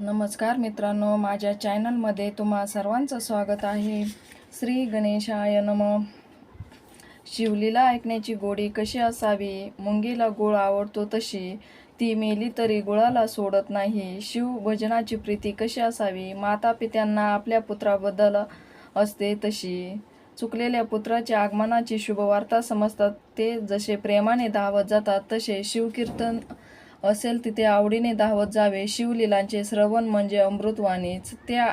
नमस्कार मित्रांनो माझ्या चॅनलमध्ये तुम्हा सर्वांचं स्वागत आहे. श्री गणेशाय नम. शिवलीला ऐकण्याची गोडी कशी असावी? मुंगीला गुळ आवडतो तशी. ती मेली तरी गुळाला सोडत नाही. शिव भजनाची प्रीती कशी असावी? माता पित्यांना आपल्या पुत्राबद्दल असते तशी. चुकलेल्या पुत्राच्या आगमनाची शुभवार्ता समजतात. ते जसे प्रेमाने धावत जातात तसे शिवकीर्तन असेल तिथे आवडीने धावत जावे. शिवलीलांचे श्रवण म्हणजे अमृतवाणीच. त्या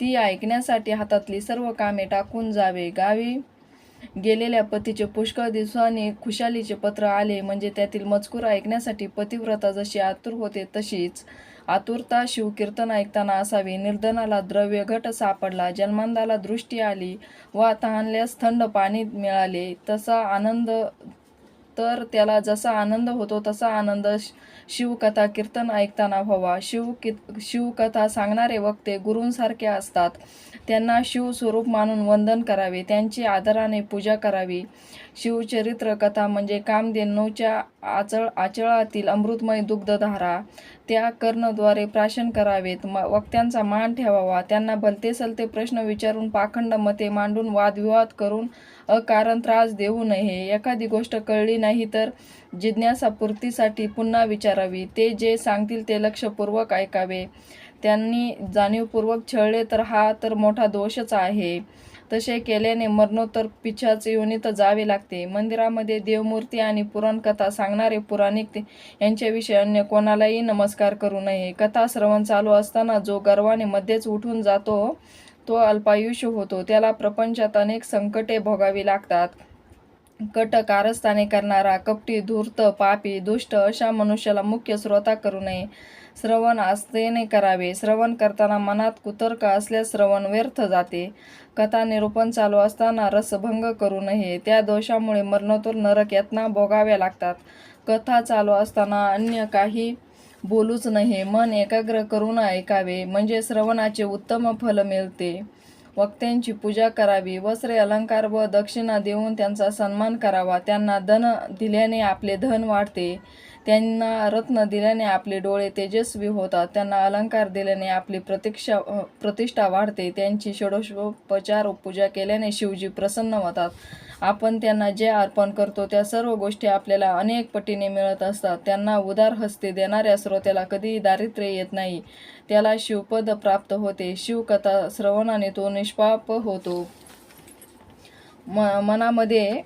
ती ऐकण्यासाठी हातातली सर्व कामे टाकून जावे. गावी गेलेल्या पतीचे पुष्कळ दिवसांनी खुशालीचे पत्र आले. म्हणजे त्यातील मजकूर ऐकण्यासाठी पतिव्रता जशी आतुर होते तशीच आतुरता शिवकीर्तन ऐकताना असावी. निर्धनाला द्रव्य घट सापडला. जन्मांदाला दृष्टी आली. वा तहानल्यास थंड पाणी मिळाले. तसा आनंद तर त्याला जसा आनंद होतो तसा आनंद श- शिवकथा कीर्तन ऐकताना व्हावा. शिव कि शिवकथा सांगणारे वक्ते गुरूंसारखे असतात. त्यांना शिवस्वरूप मानून वंदन करावे. त्यांची आदराने पूजा करावी. शिवचरित्र कथा म्हणजे कामधेनूच्या आचळ आचळातील अमृतमय दुग्धधारा. त्या कर्णद्वारे प्राशन करावेत. म वक्त्यांचा मान ठेवावा. त्यांना भलते सलते प्रश्न विचारून पाखंड मते मांडून वादविवाद करून अकारण त्रास देऊ नये. एखादी गोष्ट कळली नाही तर जिज्ञासापूर्तीसाठी पुन्हा विचारावी. ते जे सांगतील ते लक्षपूर्वक ऐकावे. त्यांनी जाणीवपूर्वक छळले तर हा तर मोठा दोषच आहे. तसे केल्याने मरणोत्तर पिछाच योनीत जावे लागते. मंदिरामध्ये देवमूर्ती आणि पुराणकथा सांगणारे पुराणिक यांच्याविषयी अन्य कोणालाही नमस्कार करू नये. कथा श्रवण चालू असताना जो गर्वाने मध्येच उठून जातो तो अल्पायुष्य होतो. त्याला प्रपंचात अनेक संकटे भोगावी लागतात. कट कारस्थाने करणारा कपटी धूर्त पापी दुष्ट अशा मनुष्याला मुख्य श्रोता करू नये. श्रवण आस्थेने करावे. श्रवण करताना मनात कुतर्क असल्यास श्रवण व्यर्थ जाते. कथा निरूपण चालू असताना रसभंग करू नये. त्या दोषामुळे मरणोत्तर नरक यातना भोगाव्या लागतात. कथा चालू असताना अन्य काही बोलूच नये. मन एकाग्र करून ऐकावे. म्हणजे श्रवणाचे उत्तम फल मिळते. वक्त्यांची पूजा करावी. वस्त्रे अलंकार व दक्षिणा देऊन त्यांचा सन्मान करावा. त्यांना धन दिल्याने आपले धन वाढते. त्यांना रत्न दिल्याने आपले डोळे तेजस्वी होतात त्यांना अलंकार दिल्याने आपली प्रतीक्षा प्रतिष्ठा वाढते त्यांची षोडशोपचार पूजा केल्याने शिवजी प्रसन्न होतात. आपण त्यांना जे अर्पण करतो त्या सर्व गोष्टी आपल्याला अनेक पटीने मिळत असतात. त्यांना उदार हस्ते देणाऱ्या श्रोत्याला कधीही दारिद्र्य येत नाही. त्याला शिवपद प्राप्त होते. शिवकथा श्रवणाने तो निष्पाप होतो. म मनामध्ये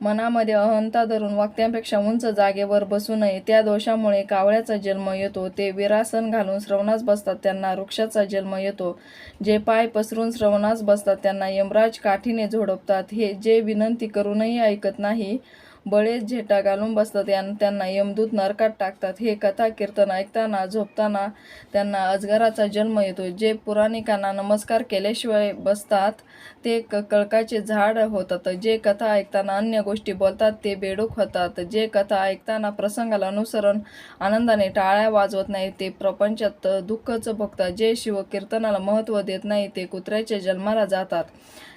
मनामध्ये अहंता धरून वक्त्यांपेक्षा उंच जागेवर बसू नये. त्या दोषामुळे कावळ्याचा जन्म येतो. ते विरासन घालून श्रवणास बसतात त्यांना वृक्षाचा जन्म येतो. जे पाय पसरून श्रवणास बसतात त्यांना यमराज काठीने झोडपतात. हे जे विनंती करूनही ऐकत नाही बळेच झेटा घालून बसतात यां- त्यांना यमदूत नरकात टाकतात. हे कथा कीर्तन ऐकताना झोपताना त्यांना अजगराचा जन्म येतो. जे पुराणिकांना नमस्कार केल्याशिवाय बसतात ते क कळकाचे झाड होतात. जे कथा ऐकताना अन्य गोष्टी बोलतात ते बेडूक होतात. जे कथा ऐकताना प्रसंगाला अनुसरण आनंदाने टाळ्या वाजवत नाही ते प्रपंचात दुःखच भोगतात. जे शिवकीर्तनाला महत्त्व देत नाही ते कुत्र्याच्या जन्माला जातात.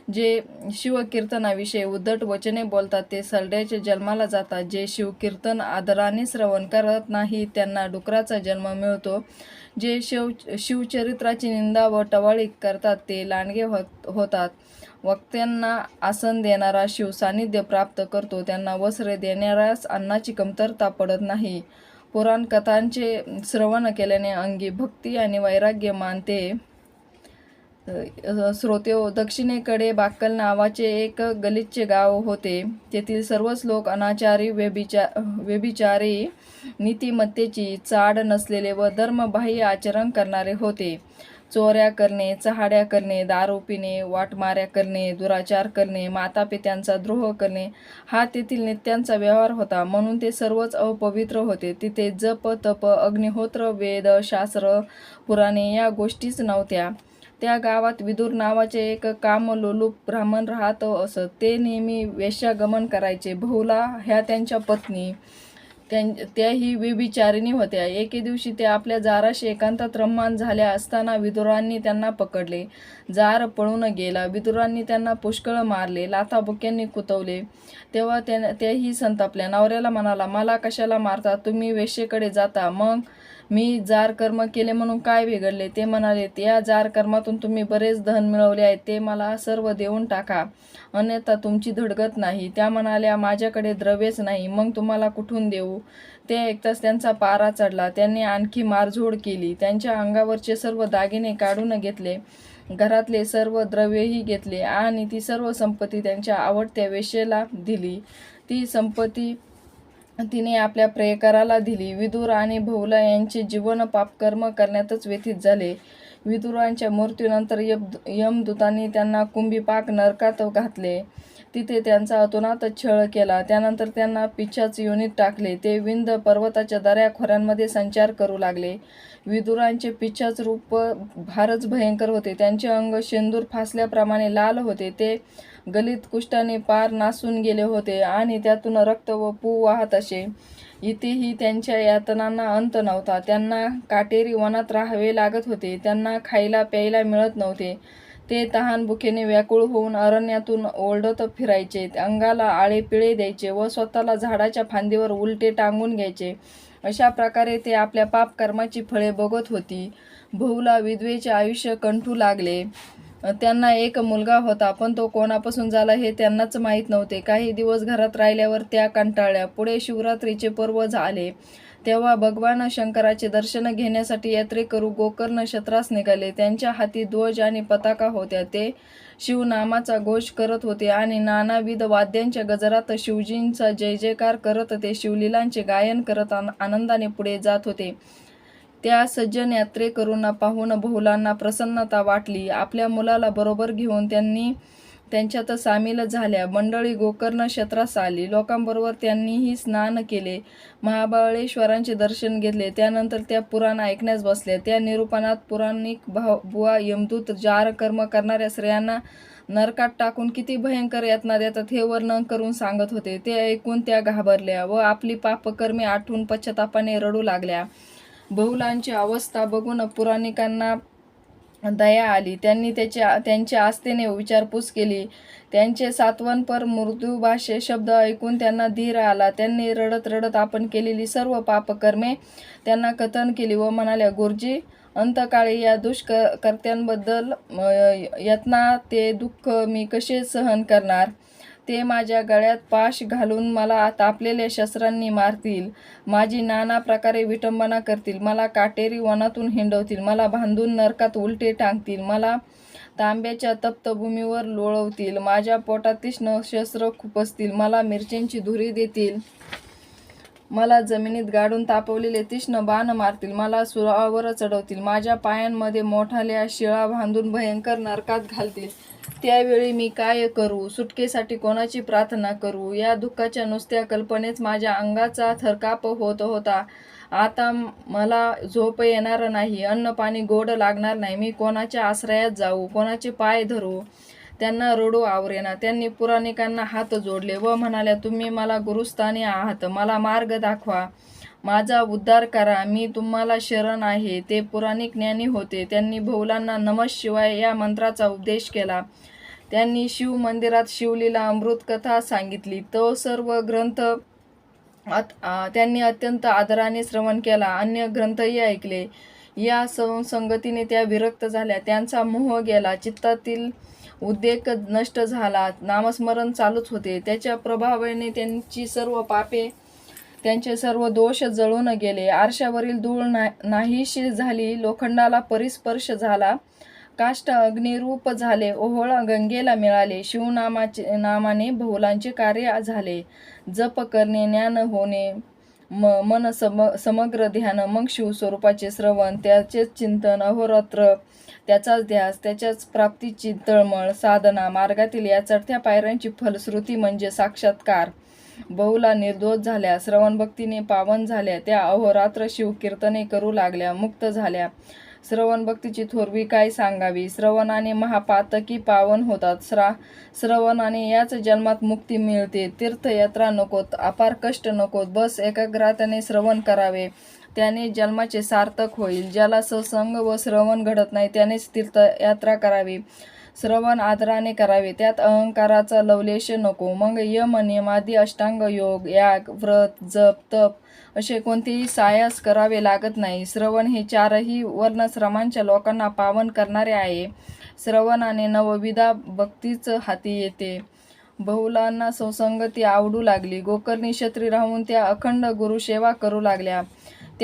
जे शिवकीर्तनाविषयी उद्धट वचने बोलतात ते सरड्याच्या जन्माला जातात. जे शिवकीर्तन आदराने श्रवण करत नाही त्यांना डुकराचा जन्म मिळतो. जे शिव शिवचरित्राची निंदा व टवाळी करतात ते लांडगे होतात. वक्त्यांना आसन देणारा शिव सानिध्य प्राप्त करतो. त्यांना वस्त्रे देणाऱ्यास अन्नाची कमतरता पडत नाही. पुराण कथांचे श्रवण केल्याने अंगी भक्ती आणि वैराग्य मानते. अ, श्रोते हो, दक्षिणेकडे बाक्कल नावाचे एक गलिच्छ गाव होते. तेथील सर्वच लोक अनाचारी व्यभिचा व्यभिचारी नीतिमत्तेची चाड नसलेले व धर्मबाह्य आचरण करणारे होते. चोऱ्या करणे चहाड्या करणे दारू पिणे वाटमाऱ्या करणे दुराचार करणे मातापित्यांचा द्रोह करणे हा तेथील नित्यांचा व्यवहार होता. म्हणून ते सर्वच अपवित्र होते. तिथे जप तप अग्निहोत्र वेद शास्त्र पुराणे या गोष्टीच नव्हत्या. त्या गावात विदूर नावाचे एक कामलोलूप ब्राह्मण राहत असत. ते नेहमी वेश्यागमन करायचे. बहुला ह्या त्यांच्या पत्नी त्यां त्याही व्यभिचारिणी होत्या. एके दिवशी ते आपल्या जाराशी एकांतात रम्मान झाल्या असताना विदुरांनी त्यांना पकडले. जार पळून गेला. विदुरांनी त्यांना पुष्कळ मारले. लाथाबुक्यांनी कुतवले. तेव्हा त्या त्याही संतापल्या. नवऱ्याला म्हणाला मला कशाला मारता? तुम्ही वेशेकडे जाता. मग मी जार कर्म केले म्हणून काय बिघडले? ते म्हणाले या जार कर्मातून तुम्ही बरेच धन मिळवले आहे. ते मला सर्व देऊन टाका. अन्यथा तुमची धडगत नाही. त्या म्हणाल्या माझ्याकडे द्रव्यच नाही. मग तुम्हाला कुठून देऊ? ते ऐकताच त्यांचा पारा चढला. त्यांनी आणखी मारझोड केली. त्यांच्या अंगावरचे सर्व दागिने काढून घेतले. घरातले सर्व द्रव्यही घेतले आणि ती सर्व संपत्ती त्यांच्या आवडत्या वेशेला दिली. ती संपत्ती तिने आपल्या प्रेयकराला दिली. विदुर आणि भोवला यांचे जीवन पापकर्म करण्यातच व्यथित झाले. विदुरांच्या मृत्यूनंतर यम यमदूतांनी त्यांना कुंभीपाक नरकात घातले. तिथे त्यांचा अतोनात छळ केला. त्यानंतर त्यांना पिच्छाच योनीत टाकले. ते विंद पर्वताच्या दऱ्या खोऱ्यांमध्ये संचार करू लागले. विदुरांचे पिच्छाच रूप फारच भयंकर होते. त्यांचे अंग शेंदूर फासल्याप्रमाणे लाल होते. ते गलित कुष्ठाने पार नासून गेले होते आणि त्यातून रक्त व पू वाहत असे. इथेही त्यांच्या यातनांना अंत नव्हता. त्यांना काटेरी वनात राहावे लागत होते. त्यांना खायला प्यायला मिळत नव्हते. ते तहान भुकेने व्याकुळ होऊन अरण्यातून ओरडत फिरायचे. अंगाला आळे पिळे द्यायचे व स्वतःला झाडाच्या फांदीवर उलटे टांगून घ्यायचे. अशा प्रकारे ते आपल्या पाप कर्माची फळे बघत होती. भाऊला विधवेचे आयुष्य कंठू लागले. त्यांना एक मुलगा होता पण तो कोणापासून झाला हे त्यांनाच माहीत नव्हते. काही दिवस घरात राहिल्यावर त्या कंटाळल्या. पुढे शिवरात्रीचे पर्व झाले. तेव्हा भगवान शंकराचे दर्शन घेण्यासाठी यात्रेकरू गोकर्ण क्षेत्रास निघाले. त्यांच्या हाती ध्वज आणि पताका होत्या. ते शिवनामाचा घोष करत होते आणि नानाविध वाद्यांच्या गजरात शिवजींचा जय जयकार करत ते शिवलीलांचे गायन करत आनंदाने पुढे जात होते. त्या सज्जन यात्रेकरूंना पाहून बहुलांना प्रसन्नता वाटली. आपल्या मुलाला बरोबर घेऊन त्यांनी त्यांच्यात सामील झाल्या. मंडळी गोकर्ण क्षेत्रास आली. लोकांबरोबर त्यांनीही स्नान केले. महाबळेश्वरांचे दर्शन घेतले. त्यानंतर त्या पुराण ऐकण्यास बसल्या त्या निरूपणात पुराणिक भाव बुवा यमदूत जार कर्म करणाऱ्या स्त्रियांना नरकात टाकून किती भयंकर यातना देतात हे वर्णन करून सांगत होते. ते ऐकून त्या घाबरल्या व आपली पापकर्मे आठवून पश्चातापाने रडू लागल्या. बहुलांची अवस्था बघून पुराणिकांना दया आली. त्यांनी त्याच्या त्यांच्या आस्थेने विचारपूस केली. त्यांचे सातवनपर मृदू भाषे शब्द ऐकून त्यांना धीर आला. त्यांनी रडत रडत आपण केलेली सर्व पापकर्मे त्यांना कथन केली व म्हणाल्या गुरुजी अंतकाळी या दुष्कर्त्यांबद्दल यत्ना ते दुःख मी कसे सहन करणार? ते माझ्या गळ्यात पाश घालून मला तापलेल्या शस्त्रांनी मारतील. माझी नाना प्रकारे विटंबना करतील. मला काटेरी वनातून हिंडवतील. मला बांधून नरकात उलटे टांगतील. मला तांब्याच्या तप्तभूमीवर लोळवतील. माझ्या पोटात तीक्ष्ण शस्त्र खुपसतील. मला मिरच्यांची धुरी देतील. मला जमिनीत गाडून तापवलेले तीक्ष्ण बाण मारतील. मला सुरावर चढवतील. माझ्या पायांमध्ये मोठाल्या शिळा बांधून भयंकर नरकात घालतील. त्यावेळी मी काय करू? सुटकेसाठी कोणाची प्रार्थना करू? या दुःखाच्या नुसत्या कल्पनेच माझ्या अंगाचा थरकाप होत होता. आता मला झोप येणार नाही अन्न पाणी गोड लागणार नाही. मी कोणाच्या आश्रयात जाऊ? कोणाचे पाय धरू? त्यांना रडू आवरेना. त्यांनी पुराणिकांना हात जोडले व म्हणाल्या तुम्ही मला गुरुस्थानी आहात. मला मार्ग दाखवा. माझा उद्धार करा मी तुम्हाला शरण आहे. ते पुराणिक ज्ञानी होते. त्यांनी बहुलांना नमः शिवाय या मंत्राचा उपदेश केला. त्यांनी शिव मंदिरात शिवलीला अमृत कथा सांगितली. तो सर्व ग्रंथ अत- त्यांनी अत्यंत आदराने श्रवण केला. अन्य ग्रंथही ऐकले. या संगतीने त्या विरक्त झाल्या. त्यांचा मोह गेला. चित्तातील उद्रेक नष्ट झाला. नामस्मरण चालूच होते. त्याच्या प्रभावाने त्यांची सर्व पापे त्यांचे सर्व दोष जळून गेले. आरशावरील धूळ ना नाहीशी झाली. लोखंडाला परिस्पर्श झाला. काष्ट अग्निरूप झाले. ओहोळ गंगेला मिळाले. शिवनामाचे नामाने बहुलांचे कार्य झाले. जप करणे ज्ञान होणे म मन सम समग्र ध्यान मग शिवस्वरूपाचे श्रवण त्याचेच चिंतन अहोरात्र त्याचाच ध्यास त्याच्याच प्राप्तीची तळमळ साधना मार्गातील या चढत्या पायऱ्यांची फलश्रुती म्हणजे साक्षात्कार. बहुला निर्दोष झाल्या श्रवण भक्तीने पावन झाल्या त्या अहोरात्र शिवकीर्तने करू लागल्या मुक्त झाल्या. श्रवण भक्तीची थोरवी काय सांगावी? श्रवणाने महापातकी पावन होतात. श्रा श्रवणाने याच जन्मात मुक्ती मिळते. तीर्थयात्रा नकोत अपार कष्ट नकोत बस एकाग्रताने श्रवण करावे. त्याने जन्माचे सार्थक होईल. ज्याला सत्संग व श्रवण घडत नाही त्यानेच तीर्थयात्रा करावी. श्रवण आदराने करावे. त्यात अहंकाराचा लवलेश नको. मग यम नियमादी अष्टांग योग याग व्रत जप तप असे कोणतेही सायास करावे लागत नाही. श्रवण हे चारही वर्णश्रमांच्या लोकांना पावन करणारे आहे. श्रवणाने नवविधा भक्तीच हाती येते. बहुलांना संसंगती आवडू लागली. गोकर्णी क्षत्री राहून त्या अखंड गुरुसेवा करू लागल्या.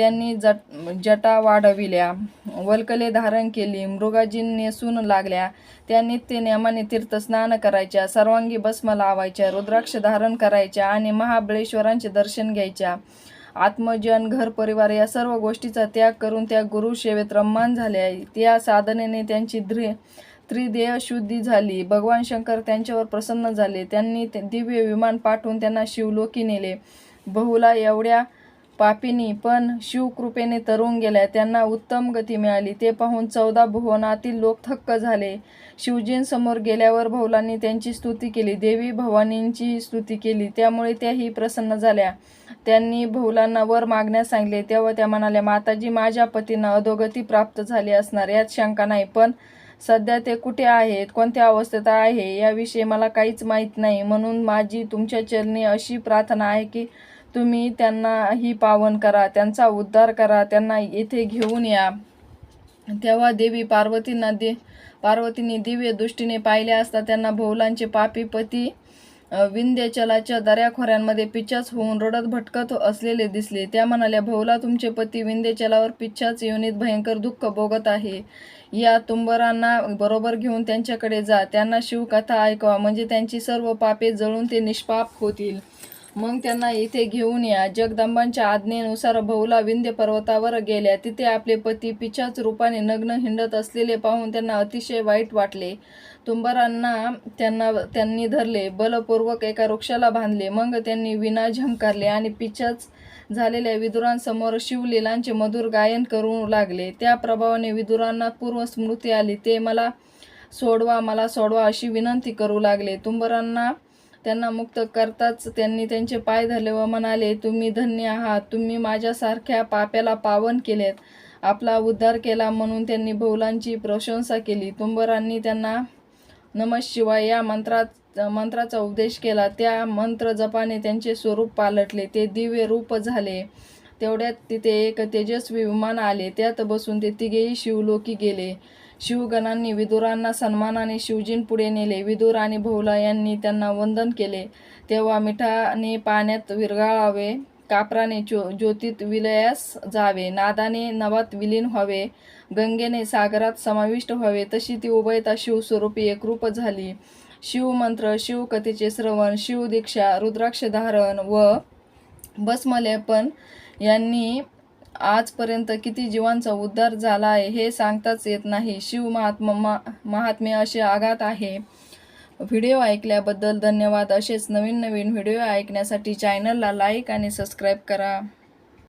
त्यांनी जट जटा वाढविल्या. वल्कले धारण केली. मृगाजी नेसून लागल्या. त्या नित्य नियमाने तीर्थस्नान करायच्या. सर्वांगी भस्म लावायच्या. रुद्राक्ष धारण करायच्या आणि महाबळेश्वरांचे दर्शन घ्यायच्या. आत्मजन घर परिवार या सर्व गोष्टीचा त्याग करून त्या गुरुसेवेत रम्मान झाल्या. त्या साधनेने त्यांची ध्रे त्रिदेह शुद्धी झाली. भगवान शंकर त्यांच्यावर प्रसन्न झाले. त्यांनी ते दिव्य विमान पाठवून त्यांना शिवलोकी नेले. बहुला एवढ्या पापिनी पण शिवकृपेने तरुण गेल्या. त्यांना उत्तम गती मिळाली. ते पाहून चौदा भुवनातील लोक थक्क झाले. शिवजींसमोर गेल्यावर बहुलांनी त्यांची स्तुती केली. देवी भवानींची स्तुती केली. त्यामुळे त्याही प्रसन्न झाल्या. त्यांनी बहुलांना वर मागण्यास सांगले तेव्हा त्या म्हणाल्या माताजी माझ्या पतींना अधोगती प्राप्त झाली असणार. यात शंका नाही. पण सध्या ते कुठे आहेत? कोणत्या अवस्थेत आहे? याविषयी मला काहीच माहीत नाही. म्हणून माझी तुमच्या चरणी अशी प्रार्थना आहे की तुम्ही त्यांनाही पावन करा त्यांचा उद्धार करा त्यांना येथे घेऊन या. तेव्हा देवी पार्वतींना दे पार्वतीने दिव्य दृष्टीने पाहिले असता त्यांना भोवलांचे पापी पती विंध्यचलाच्या दऱ्याखोऱ्यांमध्ये पिच्छाच होऊन रडत भटकत असलेले दिसले. त्या म्हणाल्या भोवला तुमचे पती विंध्यचलावर पिच्छाच योनीत भयंकर दुःख भोगत आहे. या तुंबरांना बरोबर घेऊन त्यांच्याकडे जा. त्यांना शिवकथा ऐकवा. म्हणजे त्यांची सर्व पापे जळून ते निष्पाप होतील. मग त्यांना इथे घेऊन या. जगदंबांच्या आज्ञेनुसार बहुला विंध्य पर्वतावर गेल्या. तिथे आपले पती पिछाच रूपाने नग्न हिंडत असलेले पाहून त्यांना अतिशय वाईट वाटले. तुंबरांना त्यांना त्यांनी धरले. बलपूर्वक एका वृक्षाला बांधले. मग त्यांनी विना झंकारले आणि पिछाच झालेल्या विदुरांसमोर शिवलीलांचे मधुर गायन करू लागले. त्या प्रभावाने विदुरांना पूर्व स्मृती आली. ते मला सोडवा मला सोडवा अशी विनंती करू लागले. तुंबरांना त्यांना मुक्त करताच त्यांनी त्यांचे पाय धरले व म्हणाले तुम्ही धन्य आहात. तुम्ही माझ्यासारख्या पाप्याला पावन केलेत. आपला उद्धार केला म्हणून त्यांनी बहुलांची प्रशंसा केली. तुंबरांनी त्यांना नम शिवाय या मंत्रात मंत्राचा उपदेश केला. त्या मंत्र जपाने त्यांचे स्वरूप पालटले. ते दिव्य रूप झाले. तेवढ्यात तिथे एक तेजस्वी विमान आले. त्यात बसून ते तिघेही शिवलोकी गेले. शिवगणांनी विदुरांना सन्मानाने शिवजींपुढे नेले. विदुर आणि भोवला यांनी त्यांना वंदन केले. तेव्हा मिठाने पाण्यात विरघाळावे कापराने ज्यो ज्योतीत विलयास जावे नादाने नवात विलीन व्हावे गंगेने सागरात समाविष्ट व्हावे तशी ती उभयता शिवस्वरूपी एकरूप झाली. शिवमंत्र शिवकथेचे श्रवण शिवदीक्षा रुद्राक्ष धारण व भस्मलेपन यांनी आजपर्यंत किती जीवांचा उद्धार झाला आहे हे सांगताच येत नाही. शिव महात्म मा महात्म्य असे आघात आहे. व्हिडिओ ऐकल्याबद्दल धन्यवाद. असेच नवीन नवीन व्हिडिओ ऐकण्यासाठी चॅनलला लाईक आणि सबस्क्राईब करा.